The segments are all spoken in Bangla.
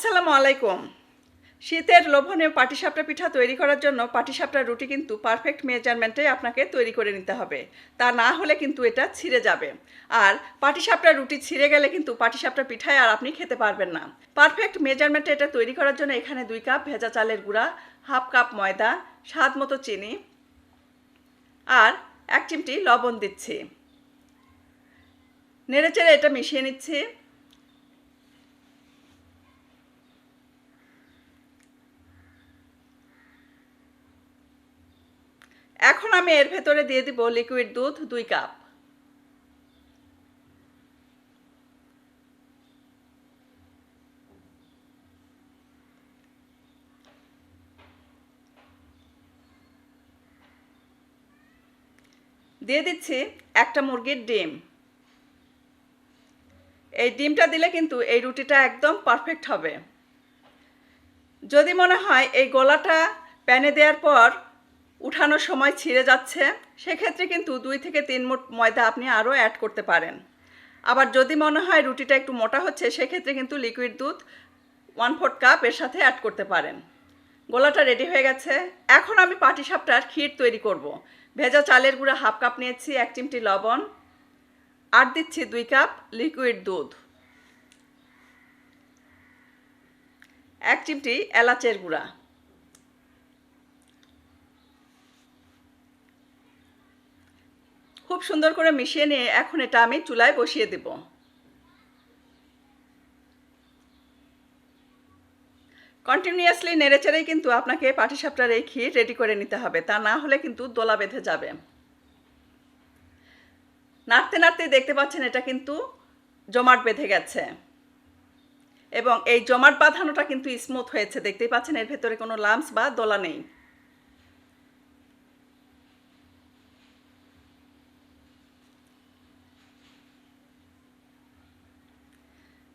আসসালামু আলাইকুম। শীতের লোভনীয় পাটিসাপটা পিঠা তৈরি করার জন্য পাটিসাপটা রুটি কিন্তু পারফেক্ট মেজারমেন্টে আপনাকে তৈরি করে নিতে হবে। তা না হলে কিন্তু এটা ছিঁড়ে যাবে। আর পাটিসাপটা রুটি ছিঁড়ে গেলে কিন্তু পাটিসাপটা পিঠায় আর আপনি খেতে পারবেন না। পারফেক্ট মেজারমেন্টে এটা তৈরি করার জন্য এখানে দুই কাপ ভেজা চালের গুঁড়া, হাফ কাপ ময়দা, স্বাদ মতো চিনি আর এক চিমটি লবণ দিচ্ছি। নেড়েচেড়ে এটা মিশিয়ে নিচ্ছি। এখন আমি এর ভেতরে দিয়ে দিব লিকুইড দুধ, দুই কাপ দিয়ে দিচ্ছি একটা মুরগির ডিম। এই ডিমটা দিলে কিন্তু এই রুটিটা একদম পারফেক্ট হবে। যদি মনে হয় এই গোলাটা প্যানে দেওয়ার পর উঠানোর সময় ছিঁড়ে যাচ্ছে, সেক্ষেত্রে কিন্তু দুই থেকে তিন মুঠ ময়দা আপনি আরও অ্যাড করতে পারেন। আবার যদি মনে হয় রুটিটা একটু মোটা হচ্ছে, সেক্ষেত্রে কিন্তু লিকুইড দুধ ওয়ান ফোর্থ কাপ এর সাথে অ্যাড করতে পারেন। গোলাটা রেডি হয়ে গেছে। এখন আমি পাটিসাপটার ক্ষীর তৈরি করব। ভেজা চালের গুঁড়া হাফ কাপ নিয়েছি, এক চিমটি লবণ। আর দিচ্ছি দুই কাপ লিকুইড দুধ। এক চিমটি এলাচের গুঁড়া। খুব সুন্দর করে মিশিয়ে নিয়ে এখন এটা আমি চুলায় বসিয়ে দেব। কন্টিনিউয়াসলি নেড়েচেড়েই কিন্তু আপনাকে পাটিসাপটার এই ক্ষীর রেডি করে নিতে হবে, তা না হলে কিন্তু দোলা বেঁধে যাবে। নাড়তে নাড়তে দেখতে পাচ্ছেন এটা কিন্তু জমাট বেঁধে গেছে। এবং এই জমাট বাঁধানোটা কিন্তু স্মুথ হয়েছে, দেখতেই পাচ্ছেন এর ভেতরে কোনো লামস বা দোলা নেই।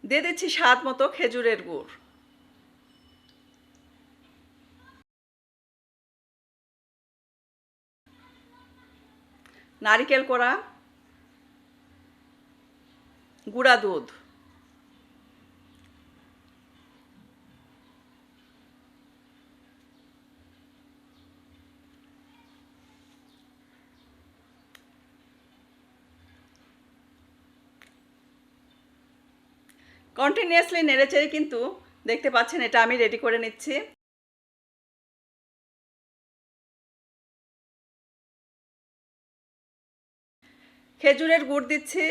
দিয়ে দিচ্ছি স্বাদ মতো খেজুরের গুড়। নারিকেল করা গুঁড়া দুধ। কন্টিনিউয়াসলি নেড়েচেড়ে কিন্তু দেখতে পাচ্ছেন এটা আমি রেডি করে নিচ্ছি। খেজুরের গুড় দিচ্ছি,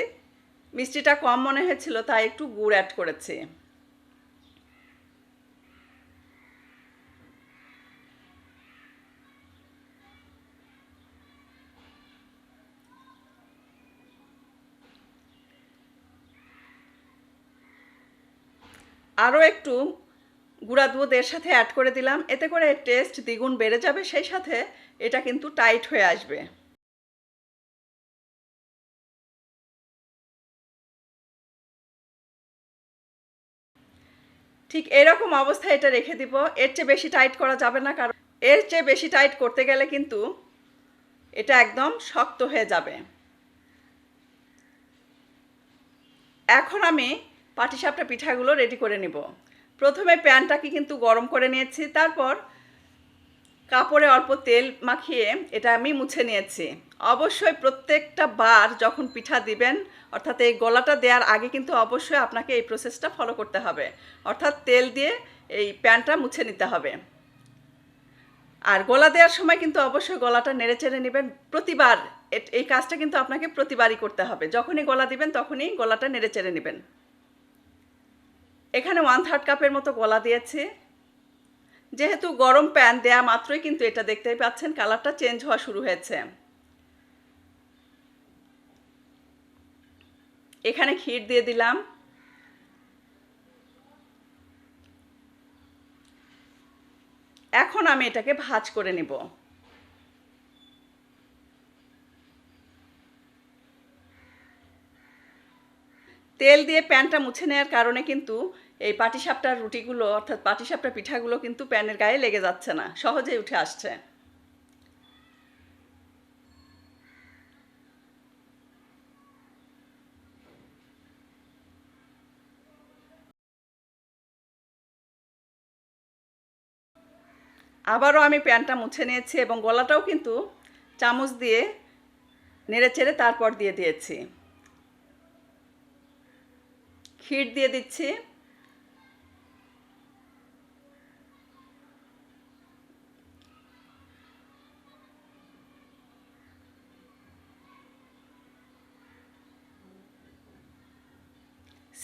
মিষ্টিটা কম মনে হয়েছিল, তাই একটু গুড় অ্যাড করেছি। আরও একটু গুঁড়া দুধ এর সাথে অ্যাড করে দিলাম। এতে করে টেস্ট দ্বিগুণ বেড়ে যাবে, সেই সাথে এটা কিন্তু টাইট হয়ে আসবে। ঠিক এরকম অবস্থায় এটা রেখে দিব। এর চেয়ে বেশি টাইট করা যাবে না, কারণ এর চেয়ে বেশি টাইট করতে গেলে কিন্তু এটা একদম শক্ত হয়ে যাবে। এখন আমি পাটিসাপটা পিঠাগুলো রেডি করে নেব। প্রথমে প্যানটাকে কিন্তু গরম করে নিয়েছি, তারপর কাপড়ে অল্প তেল মাখিয়ে এটা আমি মুছে নিয়েছি। অবশ্যই প্রত্যেকটা বার যখন পিঠা দিবেন, অর্থাৎ এই গলাটা দেওয়ার আগে কিন্তু অবশ্যই আপনাকে এই প্রসেসটা ফলো করতে হবে। অর্থাৎ তেল দিয়ে এই প্যানটা মুছে নিতে হবে। আর গলা দেওয়ার সময় কিন্তু অবশ্যই গলাটা নেড়ে চেড়ে নেবেন। প্রতিবার এই কাজটা কিন্তু আপনাকে প্রতিবারই করতে হবে। যখনই গলা দিবেন, তখনই গলাটা নেড়ে চেড়ে নেবেন। এখানে ওয়ান থার্ড কাপের মতো গলা দিয়েছি। যেহেতু গরম প্যান দেয়া মাত্রই কিন্তু এটা দেখতেই পাচ্ছেন কালারটা চেঞ্জ হওয়া শুরু হয়েছে। এখানে ক্ষীর দিয়ে দিলাম। এখন আমি এটাকে ভাজ করে নেব। তেল দিয়ে প্যানটা মুছে নেওয়ার কারণে কিন্তু এই পাটিসাপটার রুটিগুলো, অর্থাৎ পাটিসাপটা পিঠাগুলো কিন্তু প্যানের গায়ে লেগে যাচ্ছে না, সহজেই উঠে আসছে। আবারও আমি প্যানটা মুছে নিয়েছি এবং গলাটাও কিন্তু চামচ দিয়ে নেড়ে চেড়ে তারপর দিয়ে দিয়েছি। ক্ষীর দিয়ে দিচ্ছি।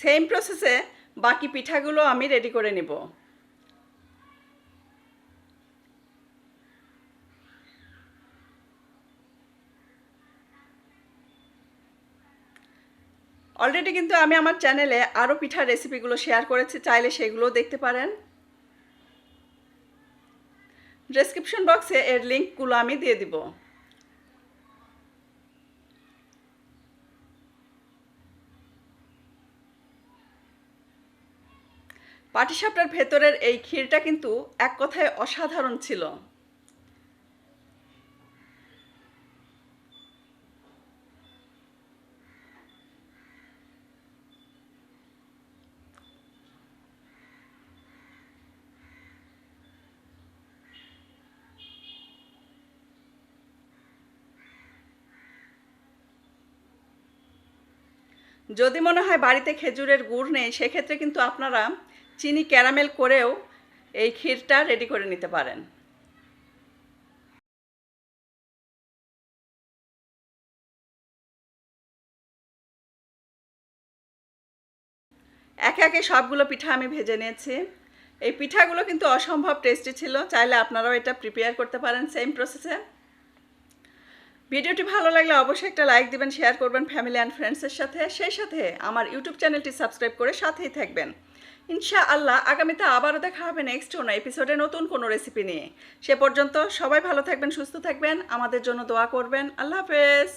সেম প্রসেসে বাকি পিঠাগুলো আমি রেডি করে নিব। অলরেডি কিন্তু আমি আমার চ্যানেলে আরও পিঠার রেসিপিগুলো শেয়ার করেছি, চাইলে সেগুলোও দেখতে পারেন। ডেসক্রিপশন বক্সে এর লিঙ্কগুলো আমি দিয়ে দিব। পাটিসাপটার ভেতরের এই ক্ষীরটা কিন্তু এক কথায় অসাধারণ ছিল। যদি মনে হয় বাড়িতে খেজুরের গুড় নেই, সেক্ষেত্রে কিন্তু আপনারা চিনি ক্যারামেল করেও এই ক্ষীরটা রেডি করে নিতে পারেন। একে একে সবগুলো পিঠা আমি ভেজে নিয়েছি। এই পিঠাগুলো কিন্তু অসম্ভব টেস্টি ছিল, চাইলে আপনারাও এটা প্রিপেয়ার করতে পারেন সেম প্রসেসে ভিডিওটি ভালো লাগলে অবশ্যই একটা লাইক দিবেন শেয়ার করবেন ফ্যামিলি অ্যান্ড ফ্রেন্ডসের সাথে। সেই সাথে আমার ইউটিউব চ্যানেলটি সাবস্ক্রাইব করে সাথেই থাকবেন। ইনশা আল্লাহ আগামীতে আবারও দেখা হবে নেক্সট কোনো এপিসোডে নতুন কোনো রেসিপি নিয়ে। সে পর্যন্ত সবাই ভালো থাকবেন, সুস্থ থাকবেন। আমাদের জন্য দোয়া করবেন। আল্লাহ হাফেজ।